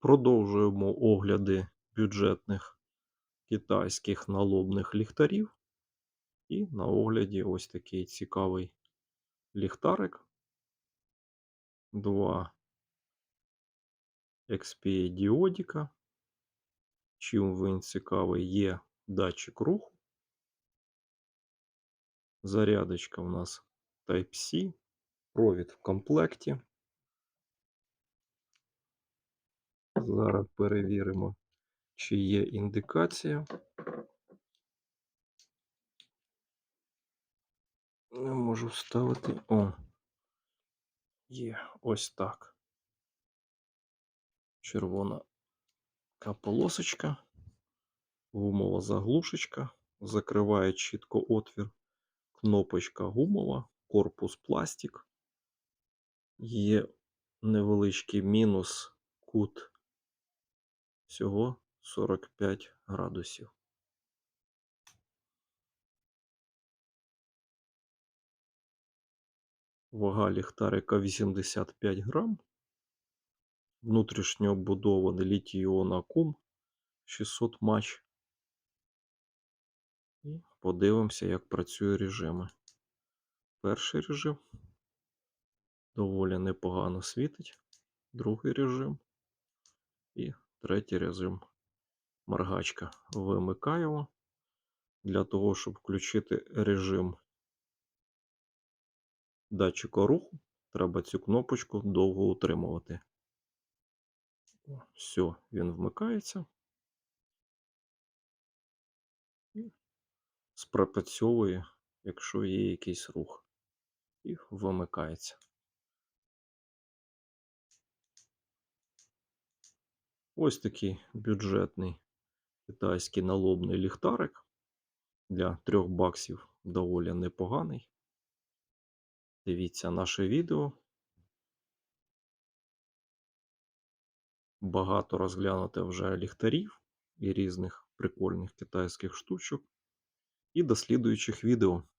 Продовжуємо огляди бюджетних китайських налобних ліхтарів. І на огляді ось такий цікавий ліхтарик. Два XPA діодіка. Чим він цікавий, є датчик руху. Зарядочка у нас Type-C, провід в комплекті. Зараз перевіримо, чи є індикація. Не можу вставити. О, є ось так. Червона полосочка, гумова заглушечка, закриває чітко отвір, кнопочка гумова, корпус пластик. Є невеличкий мінус кут всього 45 градусів. Вага ліхтарика 85 грам. Внутрішньо обудований літій-іон акум 600 мач. І подивимося, як працює режими. Перший режим доволі непогано світить. Другий режим і третій режим моргачка. Вимикаємо. Для того, щоб включити режим датчика руху, треба цю кнопочку довго утримувати. Все, він вмикається. І спрацьовує, якщо є якийсь рух. І вимикається. Ось такий бюджетний китайський налобний ліхтарик. Для 3 баксів доволі непоганий. Дивіться наше відео. Багато розглянути вже ліхтарів і різних прикольних китайських штучок. І до слідуючих відео.